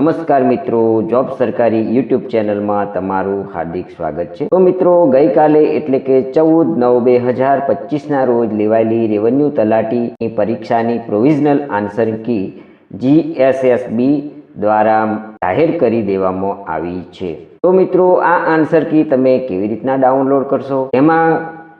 નમસ્કાર મિત્રો, જોબ સરકારી યુટ્યુબ ચેનલમાં તમારું હાર્દિક સ્વાગત છે. તો મિત્રો, ગઈકાલે એટલે કે ચૌદ નવ બે હજાર પચીસના રોજ લેવાયેલી રેવન્યુ તલાટીની પરીક્ષાની પ્રોવિઝનલ આન્સર કી જીએસએસબી દ્વારા જાહેર કરી દેવામાં આવી છે. તો મિત્રો, આ આન્સર કી તમે કેવી રીતના ડાઉનલોડ કરશો? એમાં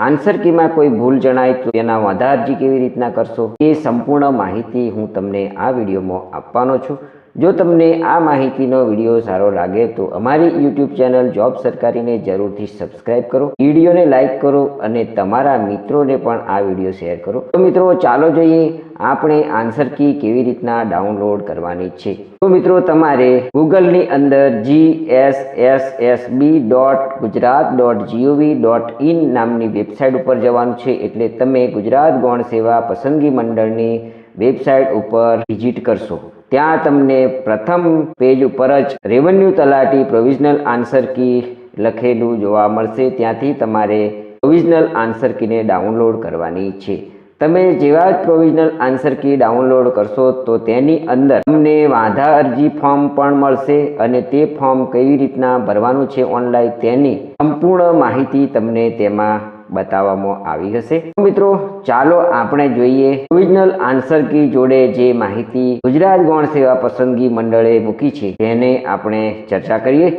આન્સર કીમાં કોઈ ભૂલ જણાય તો એના વધારજી કેવી રીતના કરશો? એ સંપૂર્ણ માહિતી હું તમને આ વિડીયોમાં આપવાનો છું. જો તમને આ માહિતીનો વીડિયો સારો લાગે તો અમારી યુટ્યુબ ચેનલ જોબ સરકારીને જરૂરથી સબસ્ક્રાઇબ કરો, વિડીયોને લાઇક કરો અને તમારા મિત્રોને પણ આ વીડિયો શેર કરો. તો મિત્રો, ચાલો જોઈએ આપણે આન્સર કી કેવી રીતના ડાઉનલોડ કરવાની છે. તો મિત્રો, તમારે ગૂગલની અંદર G S S S B dot Gujarat dot GOV dot in નામની વેબસાઇટ ઉપર જવાનું છે. એટલે તમે ગુજરાત ગૌણ સેવા પસંદગી મંડળની વેબસાઇટ ઉપર વિઝિટ કરશો. ત્યાં તમને પ્રથમ પેજ ઉપર જ રેવન્યુ તલાટી પ્રોવિઝનલ આન્સર કી લખેલું જોવા મળશે. ત્યાંથી તમારે પ્રોવિઝનલ આન્સર કીને ડાઉનલોડ કરવાની છે. તમે જેવા જ પ્રોવિઝનલ આન્સર કી ડાઉનલોડ કરશો તો તેની અંદર તમને વાંધા અરજી ફોર્મ પણ મળશે અને તે ફોર્મ કેવી રીતના ભરવાનું છે ઓનલાઈન તેની સંપૂર્ણ માહિતી તમને તેમાં બતાવવામાં આવી હશે. મિત્રો, ચાલો આપણે જોઈએ ઓરિજિનલ આન્સર કી જોડે જે માહિતી ગુજરાત ગૌણ સેવા પસંદગી મંડળે મૂકી છે તેને આપણે ચર્ચા કરીએ.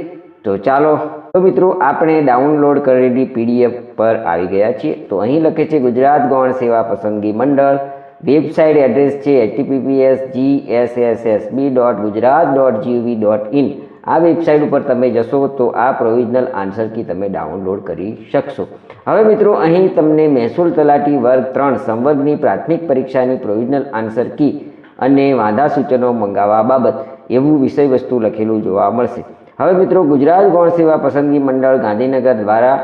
તો ચાલો, તો મિત્રો, આપણે ડાઉનલોડ કરેલી પીડીએફ પર આવી ગયા છીએ. તો અહીં લખે છે, ગુજરાત ગૌણ સેવા પસંદગી મંડળ, વેબસાઇટ એડ્રેસ છે HTTPS G S S S B dot Gujarat dot GOV dot in આ વેબસાઇટ ઉપર તમે જશો તો આ પ્રોવિઝનલ આન્સર કી તમે ડાઉનલોડ કરી શકશો. હવે મિત્રો, અહીં તમને મહેસૂલ તલાટી વર્ગ ત્રણ સંવર્ગની પ્રાથમિક પરીક્ષાની પ્રોવિઝનલ આન્સર કી અને વાંધા સૂચનો મંગાવવા બાબત એવું વિષય વસ્તુ લખેલું જોવા મળશે. હવે મિત્રો, ગુજરાત ગૌણ સેવા પસંદગી મંડળ ગાંધીનગર દ્વારા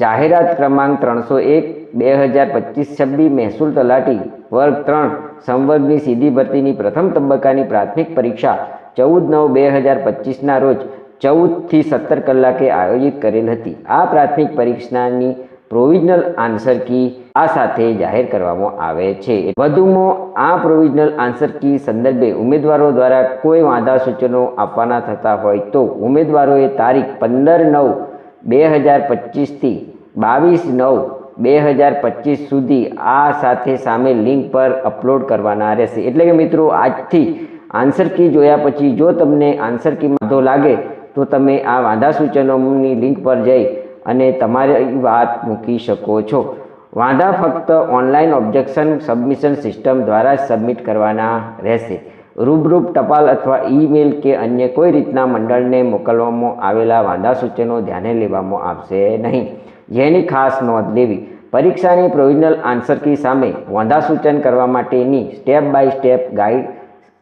જાહેરાત ક્રમાંક ત્રણસો એક, બે હજાર પચીસ છબ્બી મહેસૂલ તલાટી વર્ગ ત્રણ સંવર્ગની સીધી ભરતીની પ્રથમ તબક્કાની પ્રાથમિક પરીક્ષા ચૌદ નવ બે હજાર પચીસના રોજ ચૌદથી સત્તર કલાકે આયોજિત કરેલ હતી. આ પ્રાથમિક પરીક્ષાની પ્રોવિઝનલ આન્સર કી આ સાથે જાહેર કરવામાં આવે છે. વધુમાં, આ પ્રોવિઝનલ આન્સર કી સંદર્ભે ઉમેદવારો દ્વારા કોઈ વાંધા સૂચનો આપવાના થતા હોય તો ઉમેદવારોએ તારીખ પંદર નવ બે હજાર પચીસથી બાવીસ નવ બે હજાર પચીસ સુધી આ સાથે સામે લિંક પર અપલોડ કરવાના રહેશે. એટલે કે મિત્રો, આજથી આન્સર કી જોયા પછી જો તમને આન્સર કી માધો લાગે, તો તમે આ વાંધા સૂચનોની લિંક પર જઈ અને તમારી વાત મૂકી શકો છો. વાંધા ફક્ત ઓનલાઈન ઓબ્જેક્શન સબમિશન સિસ્ટમ દ્વારા સબમિટ કરવાના રહેશે. રૂબરૂપ ટપાલ અથવા ઈમેલ કે અન્ય કોઈ રીતના મંડળને મોકલવામાં આવેલા વાંધા સૂચનો ધ્યાને લેવામાં આવશે નહીં. જેની ખાસ નોંધ લેવી, પરીક્ષાની પ્રોવિઝનલ આન્સર કી સામે વાંધા સૂચન કરવા માટેની સ્ટેપ બાય સ્ટેપ ગાઈડ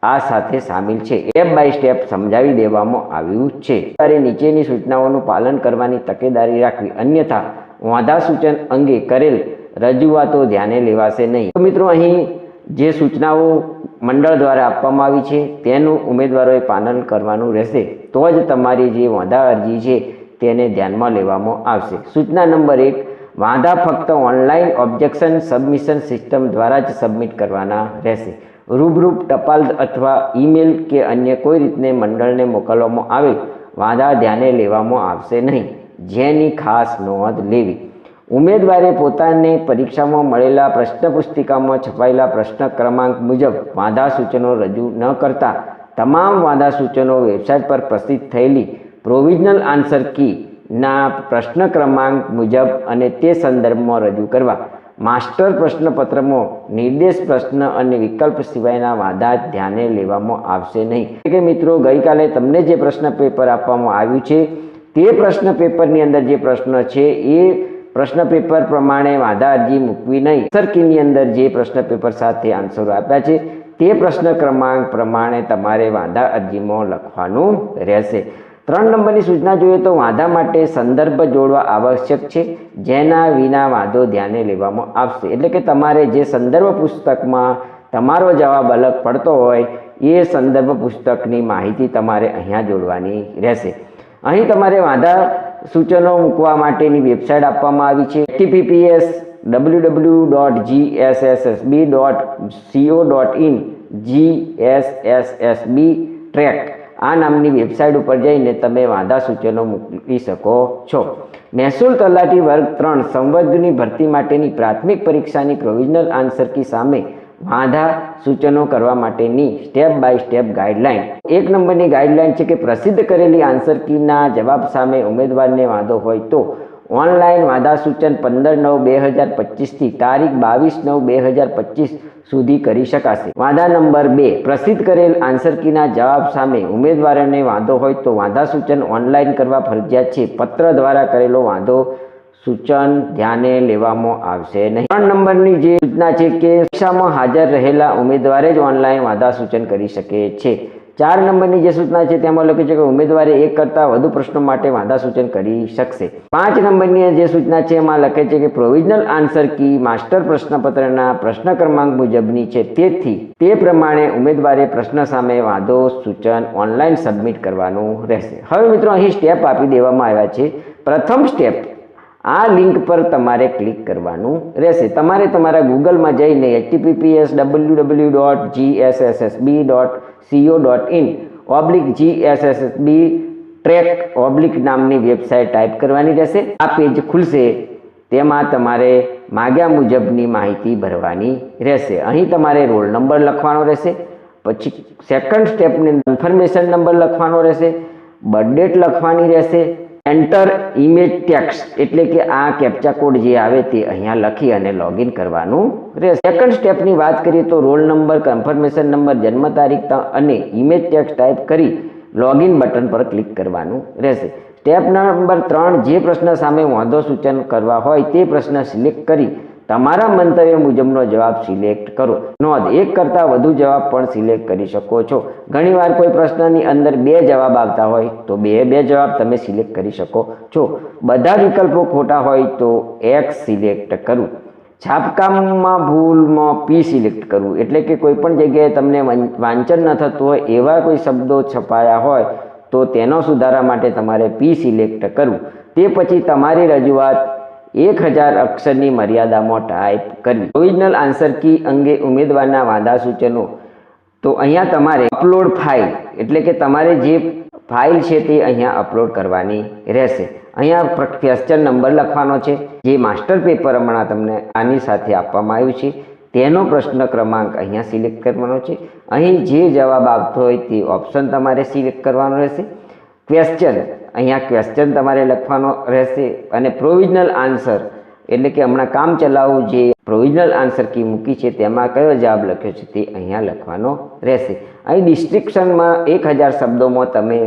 આ સાથે સામેલ છે. સ્ટેપ બાય સ્ટેપ સમજાવી દેવામાં આવ્યું છે. ત્યારે નીચેની સૂચનાઓનું પાલન કરવાની તકેદારી રાખવી. અન્યથા વાંધા સૂચન અંગે કરેલ રજૂઆતો ધ્યાને લેવાશે નહીં. તો મિત્રો, અહીં જે સૂચનાઓ મંડળ દ્વારા આપવામાં આવી છે, તેનું ઉમેદવારોએ પાલન કરવાનું રહેશે. તો જ તમારી જે વાંધા અરજી છે, તેને ધ્યાનમાં લેવામાં આવશે. સૂચના નંબર એક, વાંધા ફક્ત ઓનલાઈન ઓબ્જેક્શન સબમિશન સિસ્ટમ દ્વારા જ સબમિટ કરવાના રહેશે. રૂબરૂપ ટપાલ અથવા ઈમેલ કે અન્ય કોઈ રીતને મંડળને મોકલવામાં આવેલ વાંધા ધ્યાને લેવામાં આવશે નહીં. જેની ખાસ નોંધ લેવી. ઉમેદવારે પોતાને પરીક્ષામાં મળેલા પ્રશ્ન પુસ્તિકામાં છપાયેલા પ્રશ્ન ક્રમાંક મુજબ વાંધા સૂચનો રજૂ ન કરતા, તમામ વાંધા સૂચનો વેબસાઇટ પર પ્રસિદ્ધ થયેલી પ્રોવિઝનલ આન્સર કી ના પ્રશ્ન ક્રમાંક મુજબ અને તે સંદર્ભમાં રજૂ કરવા. માસ્ટર પ્રશ્નપત્રમાં, નિર્દેશ પ્રશ્ન અને વિકલ્પ સિવાયના વાંધા ધ્યાને લેવામાં આવશે નહીં. કે મિત્રો, ગઈકાલે તમને જે પ્રશ્ન પેપર આપવામાં આવ્યું છે, તે પ્રશ્ન પેપરની અંદર જે પ્રશ્ન છે, એ પ્રશ્ન પેપર પ્રમાણે વાંધા અરજી મૂકવી નહીં. સરકીની અંદર જે પ્રશ્ન પેપર સાથે આન્સરો આપ્યા છે, તે પ્રશ્ન ક્રમાંક પ્રમાણે તમારે વાંધા અરજીમાં લખવાનું રહેશે. ત્રણ નંબરની સૂચના જોઈએ તો વાંધા માટે સંદર્ભ જોડવા આવશ્યક છે, જેના વિના વાંધો ધ્યાને લેવામાં આવશે. એટલે કે તમારે જે સંદર્ભ પુસ્તકમાં તમારો જવાબ અલગ પડતો હોય, એ સંદર્ભ પુસ્તકની માહિતી તમારે અહીંયા જોડવાની રહેશે. અહીં તમારે વાંધા સૂચનો મૂકવા માટેની વેબસાઇટ આપવામાં આવી છે. TPPS W W dot G S S S B dot CO dot in G S S S B track આ નામની વેબસાઇટ ઉપર જઈને તમે વાંધા સૂચનો મૂકી શકો છો. મહેસૂલ તલાટી વર્ગ ત્રણ, સંવર્ગની ભરતી માટેની પ્રાથમિક પરીક્ષાની પ્રોવિઝનલ આન્સર કી સામે વાંધા સૂચનો કરવા માટેની સ્ટેપ બાય સ્ટેપ ગાઈડલાઇન એક નંબરની ગાઈડલાઇન છે કે પ્રસિદ્ધ કરેલી આન્સર કીના જવાબ સામે ઉમેદવારને વાંધો હોય તો ઓનલાઈન વાંધા સૂચન પંદર નવ બે હજાર પચીસથી તારીખ બાવીસ નવ બે હજાર પચીસ સુધી કરી શકાશે. વાંધા નંબર બે, પ્રસિદ્ધ કરેલ આન્સર કીના જવાબ સામે ઉમેદવારોને વાંધો હોય તો વાંધા સૂચન ઓનલાઈન કરવા ફરજિયાત છે. પત્ર દ્વારા કરેલો વાંધો સૂચન ધ્યાને લેવામાં આવશે નહીં. ત્રણ નંબરની જે સૂચના છે કે પરીક્ષામાં હાજર રહેલા ઉમેદવારે જ ઓનલાઈન વાંધા સૂચન કરી શકે છે. ચાર નંબરની જે સૂચના છે તેમાં લખ્યું છે કે ઉમેદવારે એક કરતાં વધુ પ્રશ્નો માટે વાંધા સૂચન કરી શકશે. પાંચ નંબરની જે સૂચના છે એમાં લખે છે કે પ્રોવિઝનલ આન્સર કી માસ્ટર પ્રશ્નપત્રના પ્રશ્ન ક્રમાંક મુજબની છે. તેથી તે પ્રમાણે ઉમેદવારે પ્રશ્ન સામે વાંધો સૂચન ઓનલાઈન સબમિટ કરવાનું રહેશે. હવે મિત્રો અહીં સ્ટેપ આપી દેવામાં આવ્યા છે. પ્રથમ સ્ટેપ આ લિંક પર તમારે ક્લિક કરવાનું રહેશે. તમારે તમારા ગૂગલમાં જઈને HTTPS W W dot GSSSB dot CO dot in oblique GSSSB track oblique નામની વેબસાઇટ ટાઈપ કરવાની રહેશે. આ પેજ ખુલશે. તેમાં તમારે માગ્યા મુજબની માહિતી ભરવાની રહેશે. અહીં તમારે રોલ નંબર લખવાનો રહેશે. પછી સેકન્ડ સ્ટેપની ઇન્ફોર્મેશન નંબર લખવાનો રહેશે. બર્થ ડેટ લખવાની રહેશે. એન્ટર ઇમેજ ટેક્સ એટલે કે આ કેપ્ચા કોડ જે આવે તે અહીંયા લખી અને લોગિન કરવાનું રહેશે. સેકન્ડ સ્ટેપની વાત કરીએ તો રોલ નંબર કન્ફર્મેશન નંબર જન્મ તારીખ અને ઇમેજ ટેક્સ ટાઈપ કરી લોગિન બટન પર ક્લિક કરવાનું રહેશે. સ્ટેપ નંબર ત્રણ, જે પ્રશ્ન સામે વાંધો સૂચન કરવા હોય તે પ્રશ્ન સિલેક્ટ કરી તમારા મંતવ્ય મુજબનો જવાબ સિલેક્ટ કરો. નોંધ, એક કરતાં વધુ જવાબ પણ સિલેક્ટ કરી શકો છો. ઘણીવાર કોઈ પ્રશ્નની અંદર બે જવાબ આવતા હોય તો બે બે જવાબ તમે સિલેક્ટ કરી શકો છો. બધા વિકલ્પો ખોટા હોય તો એક્સ સિલેક્ટ કરવું છાપકામમાં ભૂલમાં પી સિલેક્ટ કરવું એટલે કે કોઈ પણ જગ્યાએ તમને વાંચન ન થતું હોય, એવા કોઈ શબ્દો છપાયા હોય, તો તેનો સુધારા માટે તમારે પી સિલેક્ટ કરવું. તે પછી તમારી રજૂઆત એક હજાર અક્ષરની મર્યાદામાં ટાઈપ કરવી ઓરિજિનલ આન્સર કી અંગે ઉમેદવારના વાંધા સૂચનો. તો અહીંયા તમારે અપલોડ ફાઇલ એટલે કે તમારે જે ફાઇલ છે તે અહીંયા અપલોડ કરવાની રહેશે. અહીંયા ક્વેશ્ચન નંબર લખવાનો છે. જે માસ્ટર પેપર હમણાં તમને આની સાથે આપવામાં આવ્યું છે. તેનો પ્રશ્ન ક્રમાંક અહીંયા સિલેક્ટ કરવાનો છે. અહીં જે જવાબ આવતો હોય તે ઓપ્શન તમારે સિલેક્ટ કરવાનો રહેશે. ક્વેશ્ચન અહીંયા ક્વેશ્ચન તમારે લખવાનો રહેશે અને પ્રોવિઝનલ આન્સર એટલે કે હમણાં કામ ચલાવવું જે પ્રોવિઝનલ આન્સર કી મૂકી છે તેમાં કયો જવાબ લખ્યો છે તે અહીંયા લખવાનો રહેશે. અહીં ડિસ્ક્રિપ્શનમાં એક હજાર શબ્દોમાં તમે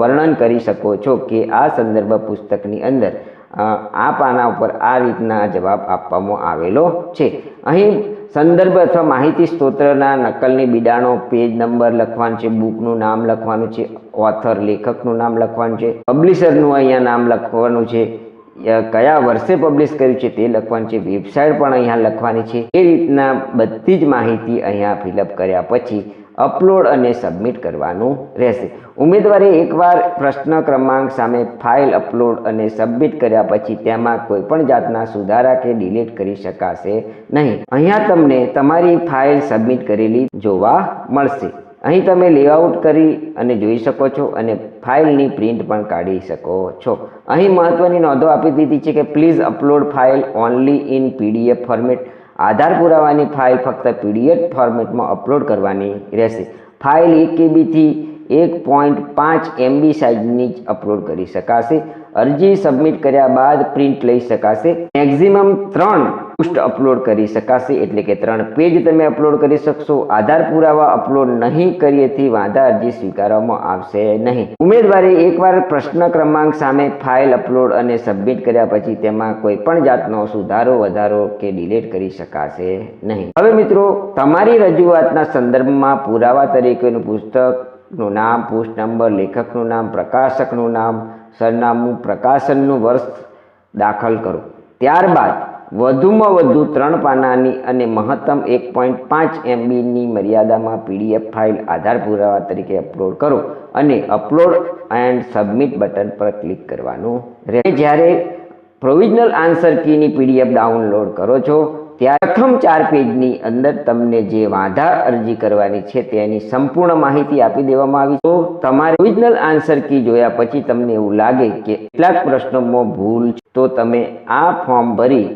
વર્ણન કરી શકો છો કે આ સંદર્ભ પુસ્તકની અંદર આ પાના ઉપર આ રીતના જવાબ આપવામાં આવેલો છે. અહીં સંદર્ભ અથવા માહિતી સ્ત્રોતના નકલની બિડાણો પેજ નંબર લખવાનું છે બુકનું નામ લખવાનું છે ઓથર લેખકનું નામ લખવાનું છે. પબ્લિશરનું અહીંયા નામ લખવાનું છે. કયા વર્ષે પબ્લિશ કર્યું છે તે લખવાનું છે. વેબસાઇટ પણ અહીંયા લખવાની છે. એ રીતના બધી જ માહિતી અહીંયા ફિલઅપ કર્યા પછી અપલોડ અને સબમિટ કરવાનું રહેશે. ઉમેદવારે એકવાર પ્રશ્ન ક્રમાંક સામે ફાઇલ અપલોડ અને સબમિટ કર્યા પછી તેમાં કોઈ પણ જાતના સુધારા કે ડિલીટ કરી શકાશે નહીં. અહીંયા તમને તમારી ફાઇલ સબમિટ કરેલી જોવા મળશે. અહીં તમે લેઆઉટ કરી અને જોઈ શકો છો અને ફાઇલની પ્રિન્ટ પણ કાઢી શકો છો. અહીં મહત્વની નોંધો આપી દીધી છે કે please upload file only in PDF format આધાર પુરાવાની ફાઇલ ફક્ત પીડીએફ ફોર્મેટમાં અપલોડ કરવાની રહેશે. ફાઇલ એક કેબીથી એક પોઈન્ટ પાંચ એમબી સાઇઝની જ અપલોડ કરી શકાશે. અરજી સબમિટ કર્યા બાદ પ્રિન્ટ લઈ શકાશે. મેક્ઝિમમ ત્રણ પુષ્ટ અપલોડ કરી શકાશે એટલે કે ત્રણ પેજ તમે અપલોડ કરી શકશો. આધાર પુરાવા અપલોડ નહીં કરીએથી વાંધા અરજી સ્વીકારવામાં આવશે નહીં. ઉમેદવારે એકવાર પ્રશ્ન ક્રમાંક સામે ફાઇલ અપલોડ અને સબમિટ કર્યા પછી તેમાં કોઈ પણ જાતનો સુધારો, વધારો કે ડિલીટ કરી શકાશે નહીં. હવે મિત્રો, તમારી રજૂઆતના સંદર્ભમાં પુરાવા તરીકેનું પુસ્તકનું નામ પુષ્ટ નંબર લેખકનું નામ, પ્રકાશકનું નામ, સરનામું, પ્રકાશનનું વર્ષ દાખલ કરો. ત્યારબાદ વધુમાં વધુ ત્રણ પાનાની અને મહત્તમ એક પોઈન્ટ પાંચ એમબીની મર્યાદામાં પીડીએફ ફાઇલ આધાર પુરાવા તરીકે અપલોડ કરો અને અપલોડ એન્ડ સબમિટ બટન પર ક્લિક કરવાનું રહે જ્યારે પ્રોવિઝનલ આન્સર કીની પીડીએફ ડાઉનલોડ કરો છો, ત્યારે પ્રથમ ચાર પેજની અંદર તમને જે વાંધા અરજી કરવાની છે તેની સંપૂર્ણ માહિતી આપી દેવામાં આવી તો તમારે ઓરિજિનલ આન્સર કી જોયા પછી તમને એવું લાગે કે કેટલાક પ્રશ્નોમાં ભૂલ તો તમે આ ફોર્મ ભરી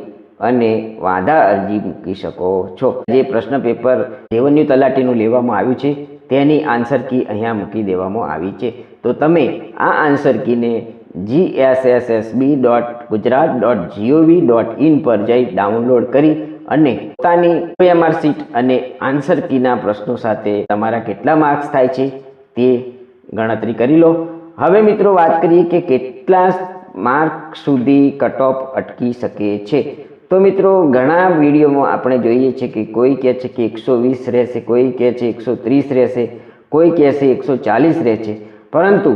અને વાંધા અરજી મૂકી શકો છો. જે પ્રશ્ન પેપર રેવન્યુ તલાટીનું લેવામાં આવ્યું છે, તેની આન્સર કી અહીંયા મૂકી દેવામાં આવી છે. તો તમે આ answer કીને GSSSB dot Gujarat dot GOV dot in પર જઈ ડાઉનલોડ કરી અને પોતાની ઓએમઆર સીટ અને આન્સર કીના પ્રશ્નો સાથે તમારા કેટલા માર્ક્સ થાય છે તે ગણતરી કરી લો. હવે મિત્રો વાત કરીએ કે કેટલા માર્ક સુધી કટ ઓફ અટકી શકે છે. તો મિત્રો, ઘણા વિડીયોમાં આપણે જોઈએ છે કે કોઈ કહે છે કે એકસો વીસ રહેશે, કોઈ કહે છે એકસો ત્રીસ રહેશે, કોઈ કહે છે એકસો ચાલીસ રહેશે. પરંતુ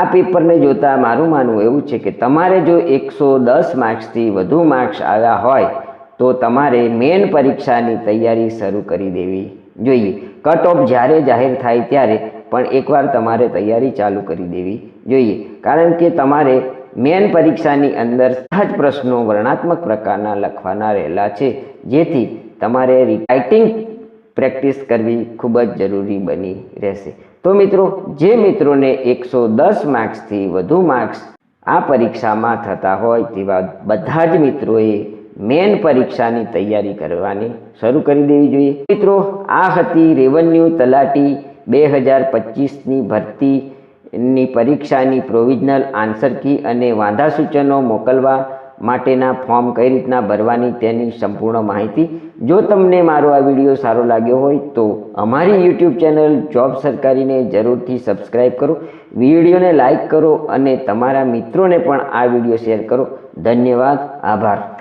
આ પેપરને જોતાં મારું માનવું એવું છે કે તમારે જો એકસો દસ માર્ક્સથી વધુ માર્ક્સ આવ્યા હોય, તો તમારે મેન પરીક્ષાની તૈયારી શરૂ કરી દેવી જોઈએ. કટ ઓફ જ્યારે જાહેર થાય ત્યારે પણ એકવાર તમારે તૈયારી ચાલુ કરી દેવી જોઈએ. કારણ કે તમારે મેન પરીક્ષાની અંદર સહજ પ્રશ્નો વર્ણાત્મક પ્રકારના લખવાના રહેલા છે, જેથી તમારે રાઇટિંગ પ્રેક્ટિસ કરવી ખૂબ જ જરૂરી બની રહેશે. તો મિત્રો, જે મિત્રોને એકસો દસ માર્ક્સથી વધુ માર્ક્સ આ પરીક્ષામાં થતા હોય, તેવા બધા જ મિત્રોએ મેન પરીક્ષાની તૈયારી કરવાની શરૂ કરી દેવી જોઈએ. મિત્રો, આ હતી રેવન્યુ તલાટી બે હજાર પચીસની ભરતીની પરીક્ષાની પ્રોવિઝનલ આન્સર કી અને વાંધા સૂચનો મોકલવા માટેના ફોર્મ કઈ રીતના ભરવાની તેની સંપૂર્ણ માહિતી. જો તમને મારો આ વીડિયો સારો લાગ્યો હોય તો અમારી યુટ્યુબ ચેનલ જોબ સરકારીને જરૂરથી સબસ્ક્રાઈબ કરો. વિડીયોને લાઇક કરો અને તમારા મિત્રોને પણ આ વીડિયો શેર કરો. ધન્યવાદ. આભાર.